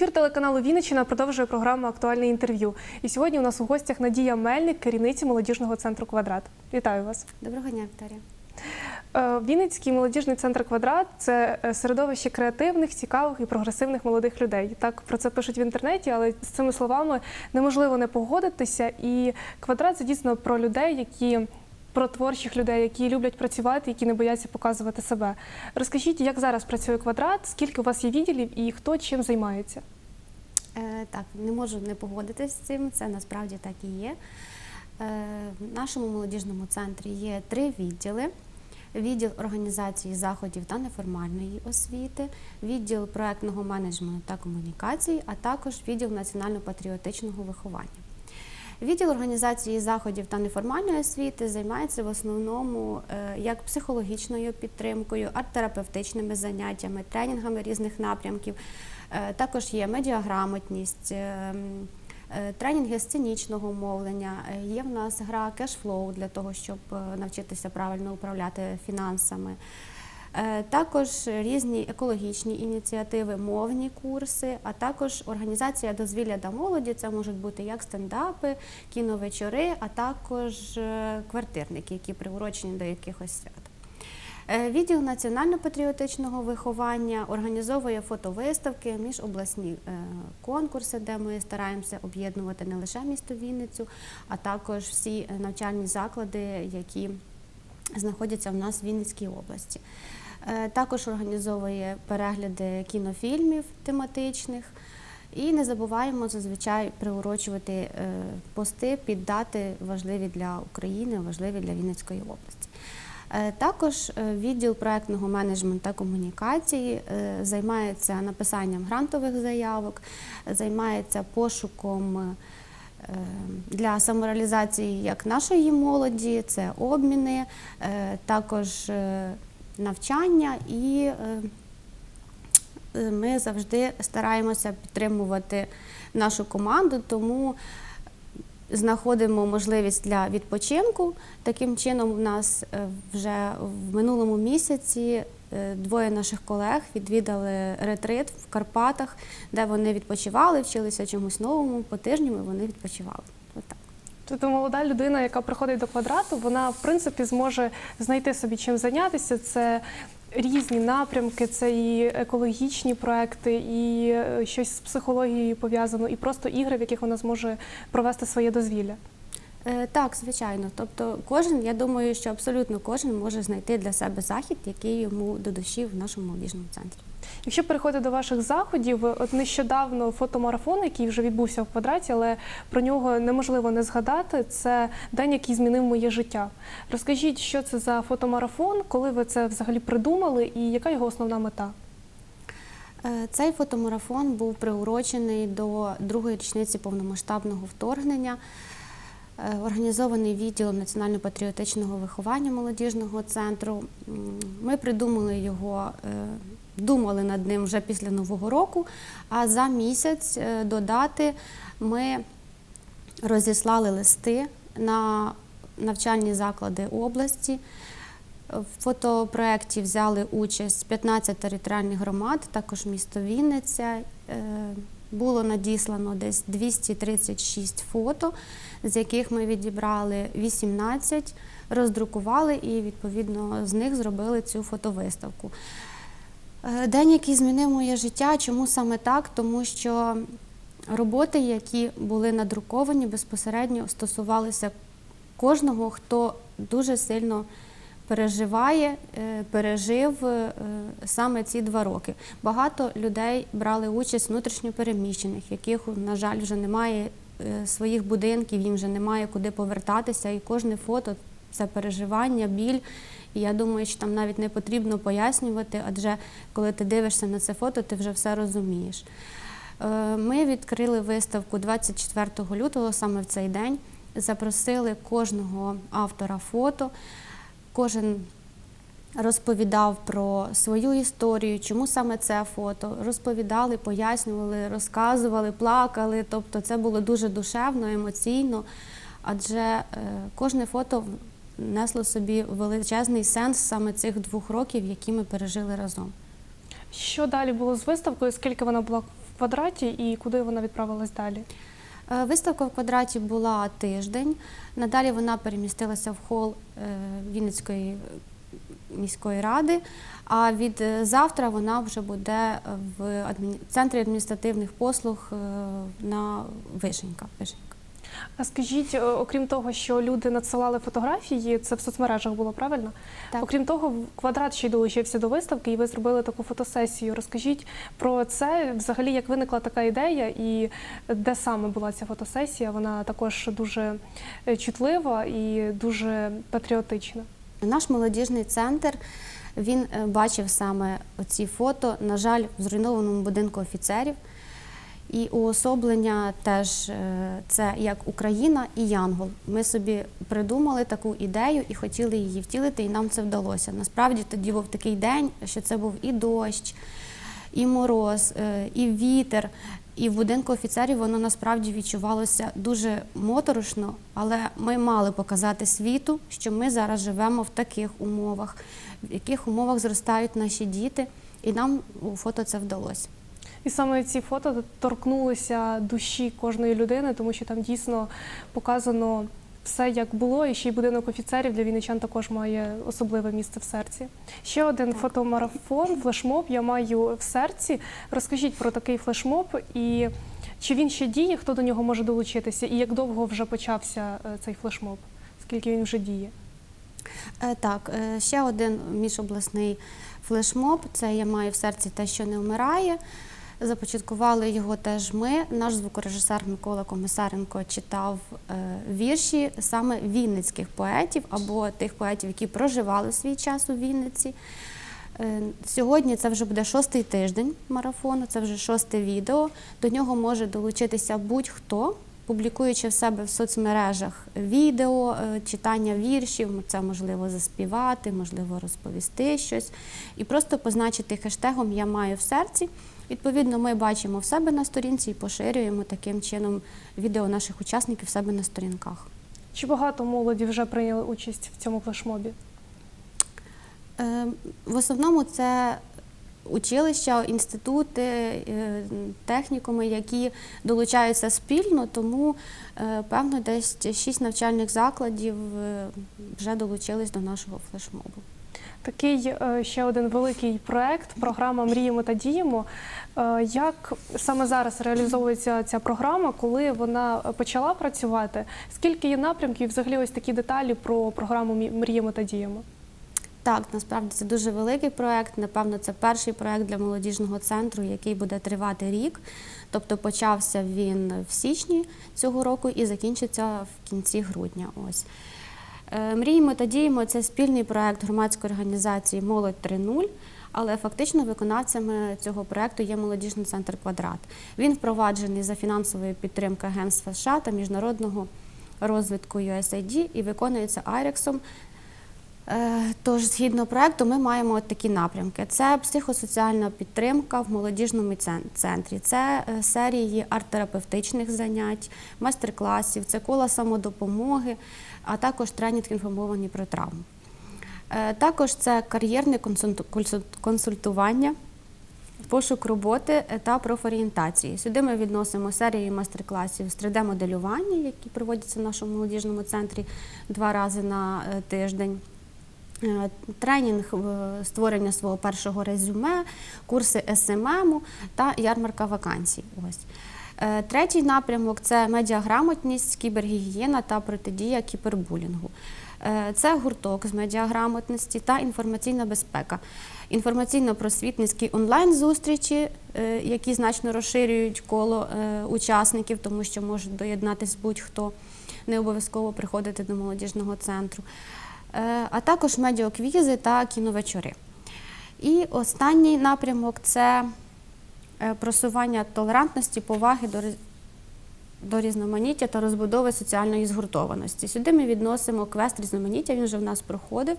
Ефір телеканалу Вінниччина продовжує програму Актуальне інтерв'ю. І сьогодні у нас у гостях Надія Мельник, керівниця молодіжного центру Квадрат. Вітаю вас. Доброго дня, Вікторія. Е, Вінницький молодіжний центр Квадрат це е, середовище креативних, цікавих і прогресивних молодих людей. Так про це пишуть в інтернеті, але з цими словами неможливо не погодитися. І квадрат це дійсно про людей, які. Про творчих людей, які люблять працювати, які не бояться показувати себе. Розкажіть, як зараз працює квадрат, скільки у вас є відділів і хто чим займається? Е, так, не можу не погодитися з цим. Це насправді так і є. Е, в нашому молодіжному центрі є три відділи: відділ організації заходів та неформальної освіти, відділ проектного менеджменту та комунікацій, а також відділ національно-патріотичного виховання. Відділ організації заходів та неформальної освіти займається в основному е, як психологічною підтримкою, арт-терапевтичними заняттями, тренінгами різних напрямків. Е, Також є медіаграмотність, е, м, е, тренінги сценічного мовлення. Є в нас гра кешфлоу для того, щоб навчитися правильно управляти фінансами. Е, Також різні екологічні ініціативи, мовні курси, а також організація дозвілля та молоді. Це можуть бути як стендапи, кіновечори, а також е, квартирники, які приурочені до якихось свят. Е, Відділ національно-патріотичного виховання організовує фотовиставки, міжобласні конкурси, де ми стараємося об'єднувати не лише місто Вінницю, а також всі навчальні заклади, які знаходяться в нас в Вінницькій області. Е, Також організовує перегляди кінофільмів тематичних. І не забуваємо зазвичай приурочувати е, пости під дати важливі для України, важливі для Вінницької області. Е, Також відділ проектного менеджменту та комунікації займається написанням грантових заявок, займається пошуком для самореалізації як нашої молоді, це обміни, також навчання і е, е, ми завжди стараємося підтримувати нашу команду, тому знаходимо можливість для відпочинку. Таким чином, у нас е, вже в минулому місяці двоє наших колег відвідали ретрит в Карпатах, де вони відпочивали, вчилися чомусь новому, по тижню вони відпочивали. Тобто молода людина, яка приходить до квадрату, вона в принципі зможе знайти собі чим зайнятися. Це різні напрямки, це і екологічні проекти, і е, щось з психологією пов'язано, і просто ігри, в яких вона зможе провести своє дозвілля. Е, Так, звичайно. Тобто, кожен, я думаю, що абсолютно кожен може знайти для себе захід, який йому до душі в нашому молодіжному центрі. Якщо переходити до ваших заходів, от нещодавно фотомарафон, який вже відбувся в квадраті, але про нього неможливо не згадати. Це день, який змінив моє життя. Розкажіть, що це за фотомарафон, коли ви це взагалі придумали, і яка його основна мета? Е, Цей фотомарафон був приурочений до другої річниці повномасштабного вторгнення. Е, Організований відділом національно-патріотичного виховання молодіжного центру. Ми придумали його, е, думали над ним вже після Нового року, а за місяць е, до дати ми розіслали листи на навчальні заклади області. В фотопроєкті взяли участь 15 територіальних громад, також місто Вінниця. Е, Було надіслано десь 236 фото, з яких ми відібрали 18, роздрукували і відповідно з них зробили цю фотовиставку. Е, День, який змінив моє життя, чому саме так? Тому що роботи, які були надруковані, безпосередньо стосувалися кожного, хто дуже сильно переживає, е, пережив е, саме ці два роки. Багато людей брали участь внутрішньо переміщених, яких, на жаль, вже немає своїх будинків, їм вже немає куди повертатися, і кожне фото це переживання, біль. І я думаю, що там навіть не потрібно пояснювати, адже коли ти дивишся на це фото, ти вже все розумієш. Е, Ми відкрили виставку 24 лютого, саме в цей день. Запросили кожного автора фото. Кожен розповідав про свою історію, чому саме це фото. Розповідали, пояснювали, розказували, плакали. Тобто це було дуже душевно, емоційно, адже е, кожне фото несло собі величезний сенс саме цих двох років, які ми пережили разом. Що далі було з виставкою? Скільки вона була в квадраті і куди вона відправилась далі? Е, Виставка в квадраті була тиждень. Надалі вона перемістилася в хол е, Вінницької міської ради. А від е, завтра вона вже буде в центрі адміністративних послуг на Вишенька. Вишенька. А скажіть, окрім того, що люди надсилали фотографії, це в соцмережах було правильно? Так. Окрім того, квадрат ще й долучився до виставки, і ви зробили таку фотосесію. Розкажіть про це, взагалі, як виникла така ідея, і де саме була ця фотосесія? Вона також дуже е, чутлива і дуже патріотична. Наш молодіжний центр він е, бачив саме оці фото, на жаль, в зруйнованому будинку офіцерів. І уособлення теж е, це як Україна і Янгол. Ми собі придумали таку ідею і хотіли її втілити, і нам це вдалося. Насправді тоді був такий день, що це був і дощ, і мороз, е, і вітер. І в будинку офіцерів воно насправді відчувалося дуже моторошно, але ми мали показати світу, що ми зараз живемо в таких умовах, в яких умовах зростають наші діти, і нам у фото це вдалося. І саме ці фото торкнулися душі кожної людини, тому що там дійсно показано все, як було, і ще й будинок офіцерів для вінничан також має особливе місце в серці. Ще один Так. фотомарафон, флешмоб я маю в серці. Розкажіть про такий флешмоб і чи він ще діє, хто до нього може долучитися, і як довго вже почався е, цей флешмоб? Скільки він вже діє? Е, Так, е, ще один міжобласний флешмоб. Це я маю в серці те, що не вмирає. Започаткували його теж ми. Наш звукорежисер Микола Комисаренко читав е, вірші саме вінницьких поетів або тих поетів, які проживали свій час у Вінниці. Е, Сьогодні це вже буде шостий тиждень марафону, це вже шосте відео. До нього може долучитися будь-хто, публікуючи в себе в соцмережах відео, е, читання віршів, це можливо заспівати, можливо розповісти щось, і просто позначити хештегом Я маю в серці. Відповідно, ми бачимо в себе на сторінці і поширюємо таким чином відео наших учасників в себе на сторінках. Чи багато молоді вже прийняли участь в цьому флешмобі? Е, В основному це училища, інститути, е, технікуми, які долучаються спільно, тому е, певно десь шість навчальних закладів вже долучились до нашого флешмобу. Такий е, ще один великий проект, програма Мріємо та діємо. Е, Як саме зараз реалізовується ця програма, коли вона почала працювати? Скільки є напрямків? Взагалі ось такі деталі про програму «Мі- Мріємо та діємо. Так, насправді це дуже великий проект. Напевно, це перший проект для молодіжного центру, який буде тривати рік. Тобто почався він в січні цього року і закінчиться в кінці грудня. Ось. Е, Мріємо та діємо це спільний проект громадської організації Молодь 3.0. Але фактично виконавцями цього проекту є молодіжний центр Квадрат. Він впроваджений за фінансової підтримки Агентства США та міжнародного розвитку USAID і виконується Айрексом Тож, згідно проекту, ми маємо от такі напрямки: це психосоціальна підтримка в молодіжному центрі, це е, серії арт-терапевтичних занять, майстер-класів, це кола самодопомоги, а також тренінг інформовані про травму. Е, Також це кар'єрне консультування, пошук роботи е, та профорієнтації. Сюди ми відносимо серії майстер-класів з 3D-моделювання, які проводяться в нашому молодіжному центрі два рази на е, тиждень. Е, Тренінг е, створення свого першого резюме, курси СММ та ярмарка вакансій. Ось. Е, Третій напрямок це медіаграмотність, кібергігієна та протидія кібербулінгу. Це гурток з медіаграмотності та інформаційна безпека. Інформаційно-просвітницькі онлайн-зустрічі, які значно розширюють коло учасників, тому що можуть доєднатися будь-хто, не обов'язково приходити до молодіжного центру. Е, А також медіоквізи та кіновечори. І останній напрямок це е, просування толерантності, поваги до до різноманіття та розбудови соціальної згуртованості. Сюди ми відносимо квест різноманіття, він вже в нас проходив.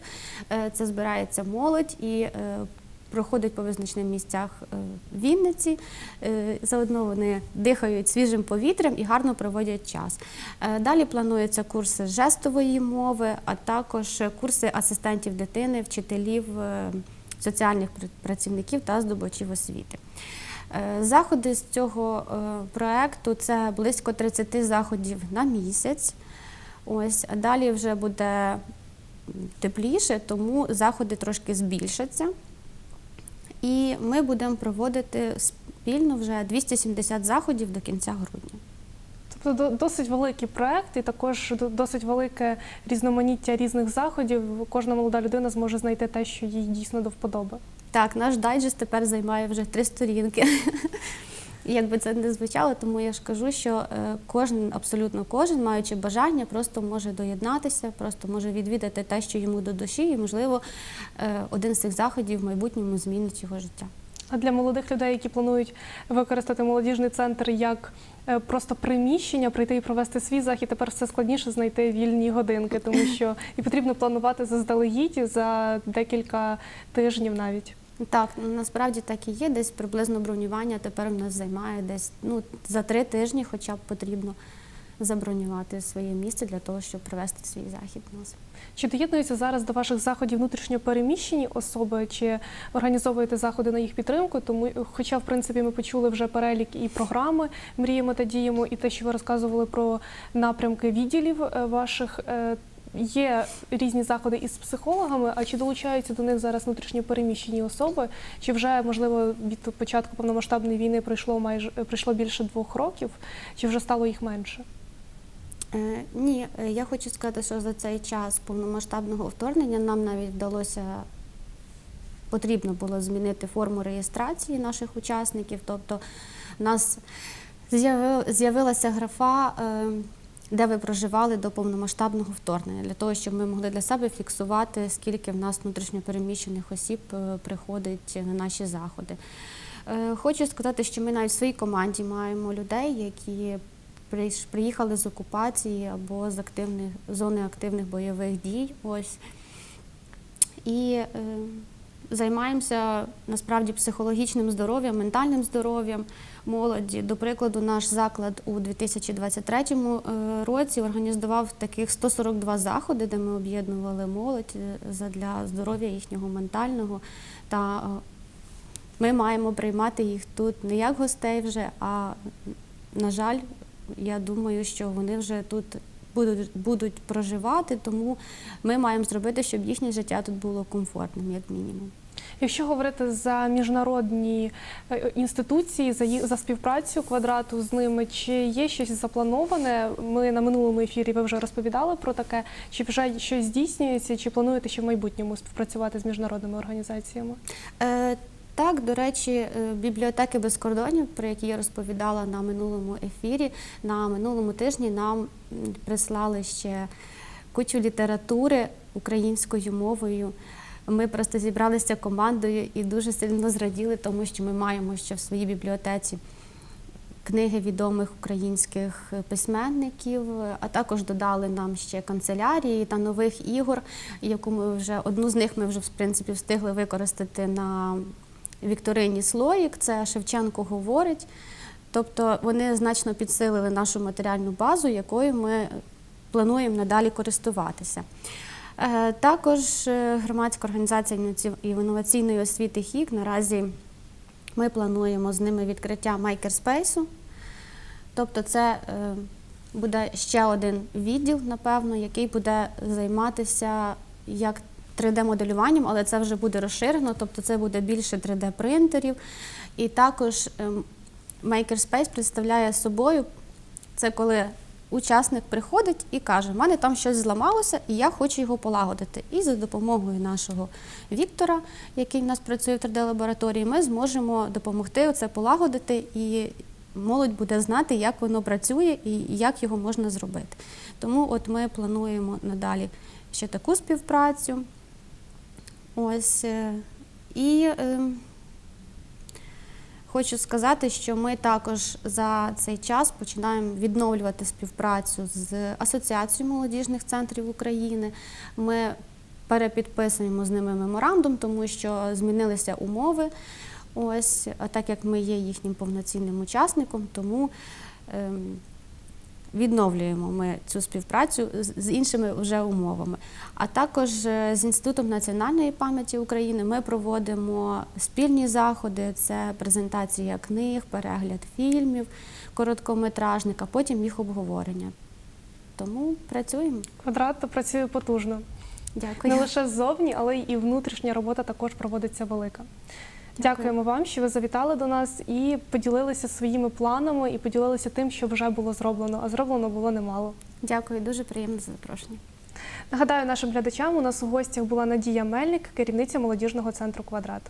Е, Це збирається молодь і проходить по визначених місцях е, Вінниці. Е, Заодно вони дихають свіжим повітрям і гарно проводять час. Е, Далі плануються курси жестової мови, а також курси асистентів дитини, вчителів, соціальних працівників та здобувачів освіти. Заходи з цього проекту це близько 30 заходів на місяць. Ось, далі вже буде тепліше, тому заходи трошки збільшаться. І ми будемо проводити спільно вже 270 заходів до кінця грудня. Тобто до- досить великий проект і також до- досить велике різноманіття різних заходів. Кожна молода людина зможе знайти те, що їй дійсно до вподоби. Так, наш дайджест тепер займає вже три сторінки. Як би це не звучало, тому я ж кажу, що е, кожен, абсолютно кожен, маючи бажання, просто може доєднатися, просто може відвідати те, що йому до душі, і, можливо, е, один з цих заходів в майбутньому змінить його життя. А для молодих людей, які планують використати молодіжний центр як е, просто приміщення, прийти і провести свій захід, тепер все складніше знайти вільні годинки, тому що і потрібно планувати заздалегідь за декілька тижнів навіть. Так, ну, насправді так і є. Десь приблизно бронювання тепер у нас займає десь ну, за три тижні, хоча б потрібно забронювати своє місце для того, щоб провести свій захід у нас. Чи доєднуються зараз до ваших заходів внутрішньо переміщені особи, чи організовуєте заходи на їх підтримку? Тому, хоча, в принципі, ми почули вже перелік і програми Мріємо та діємо, і те, що ви розказували про напрямки відділів е, ваших. Є різні заходи із психологами, а чи долучаються до них зараз внутрішньо переміщені особи? Чи вже можливо від початку повномасштабної війни пройшло майже пройшло більше двох років, чи вже стало їх менше? Е, ні, е, я хочу сказати, що за цей час повномасштабного вторгнення нам навіть вдалося потрібно було змінити форму реєстрації наших учасників. Тобто, у нас з'яви- з'явилася графа, е, де ви проживали до повномасштабного вторгнення, для того, щоб ми могли для себе фіксувати, скільки в нас внутрішньопереміщених осіб е, приходить на наші заходи. Е, Хочу сказати, що ми навіть в своїй команді маємо людей, які приїхали з окупації або з активних зони активних бойових дій. Ось. І е, займаємося насправді психологічним здоров'ям, ментальним здоров'ям молоді. До прикладу, наш заклад у 2023 е, році організував таких 142 заходи, де ми об'єднували молодь е, для здоров'я їхнього ментального. Та е, ми маємо приймати їх тут не як гостей вже, а на жаль, я думаю, що вони вже тут будуть, будуть проживати, тому ми маємо зробити, щоб їхнє життя тут було комфортним, як мінімум. Якщо говорити за міжнародні е, інституції, за їх за співпрацю квадрату з ними, чи є щось заплановане? Ми на минулому ефірі ви вже розповідали про таке. Чи вже щось здійснюється, чи плануєте ще в майбутньому співпрацювати з міжнародними організаціями? Е, так, до речі, е, бібліотеки без кордонів, про які я розповідала на минулому ефірі, на минулому тижні нам прислали ще кучу літератури українською мовою. Ми просто зібралися командою і дуже сильно зраділи, тому що ми маємо ще в своїй бібліотеці книги відомих українських письменників, а також додали нам ще канцелярії та нових ігор, яку ми вже одну з них ми вже в принципі встигли використати на Вікторині Слоїк. Це Шевченко говорить. Тобто вони значно підсилили нашу матеріальну базу, якою ми плануємо надалі користуватися. Е, Також е, громадська організація інноваційної освіти ХІК наразі ми плануємо з ними відкриття майкерспейсу. Тобто, це е, буде ще один відділ, напевно, який буде займатися як 3D-моделюванням, але це вже буде розширено, тобто це буде більше 3D-принтерів. І також ем, Makerspace представляє собою це коли учасник приходить і каже, в мене там щось зламалося, і я хочу його полагодити. І за допомогою нашого Віктора, який в нас працює в 3D-лабораторії, ми зможемо допомогти це полагодити, і молодь буде знати, як воно працює і як його можна зробити. Тому от ми плануємо надалі ще таку співпрацю. Ось. е, І е, хочу сказати, що ми також за цей час починаємо відновлювати співпрацю з Асоціацією молодіжних центрів України. Ми перепідписуємо з ними меморандум, тому що змінилися умови. Ось, так як ми є їхнім повноцінним учасником, тому ем, відновлюємо ми цю співпрацю з- іншими вже умовами. А також е, з Інститутом національної пам'яті України ми проводимо спільні заходи: це презентація книг, перегляд фільмів короткометражних, а потім їх обговорення. Тому працюємо. Квадрат працює потужно. Дякую. Не лише ззовні, але й внутрішня робота також проводиться велика. Дякуємо вам, що ви завітали до нас і поділилися своїми планами і поділилися тим, що вже було зроблено. А зроблено було немало. Дякую, дуже приємно за запрошення. Нагадаю нашим глядачам, у нас у гостях була Надія Мельник, керівниця молодіжного центру Квадрат.